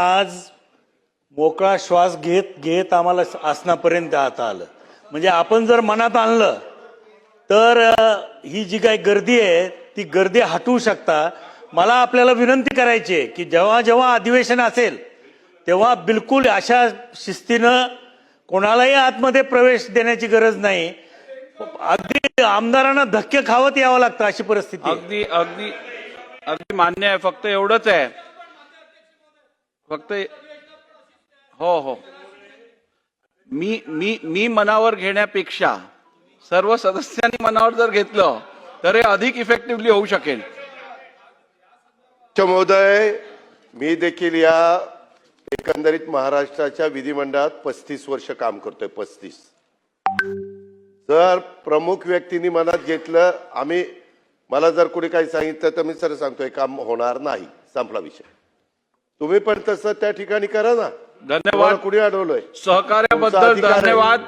आज मोकळा श्वास घेत घेत आम्हाला आसनापर्यंत आता आलं. म्हणजे आपण जर मनात आणलं तर ही जी काही गर्दी आहे ती गर्दी हटवू शकता. मला आपल्याला विनंती करायची आहे की जेव्हा जेव्हा अधिवेशन असेल तेव्हा बिलकुल अशा शिस्तीनं कोणालाही आतमध्ये प्रवेश देण्याची गरज नाही. अगदी आमदारांना धक्के खावत यावं लागतं अशी परिस्थिती अगदी अगदी अगदी मान्य आहे. फक्त एवढंच आहे. फक्त हो हो. मी मी मी मनावर घेण्यापेक्षा सर्व सदस्यांनी मनावर जर घेतलं तर हे अधिक इफेक्टिव्हली होऊ शकेल. महोदय मी देखील या एकंदरीत महाराष्ट्राच्या विधिमंडळात पस्तीस वर्ष काम करतोय पस्तीस. जर प्रमुख व्यक्तींनी मनात घेतलं आम्ही मला जर कोणी काही सांगितलं तर मी सर सांगतोय काम होणार नाही. संपला विषय. तुम्ही पण तसं त्या ठिकाणी करा ना. धन्यवाद. कुणी अडवलंय? सहकार्याबद्दल. धन्यवाद.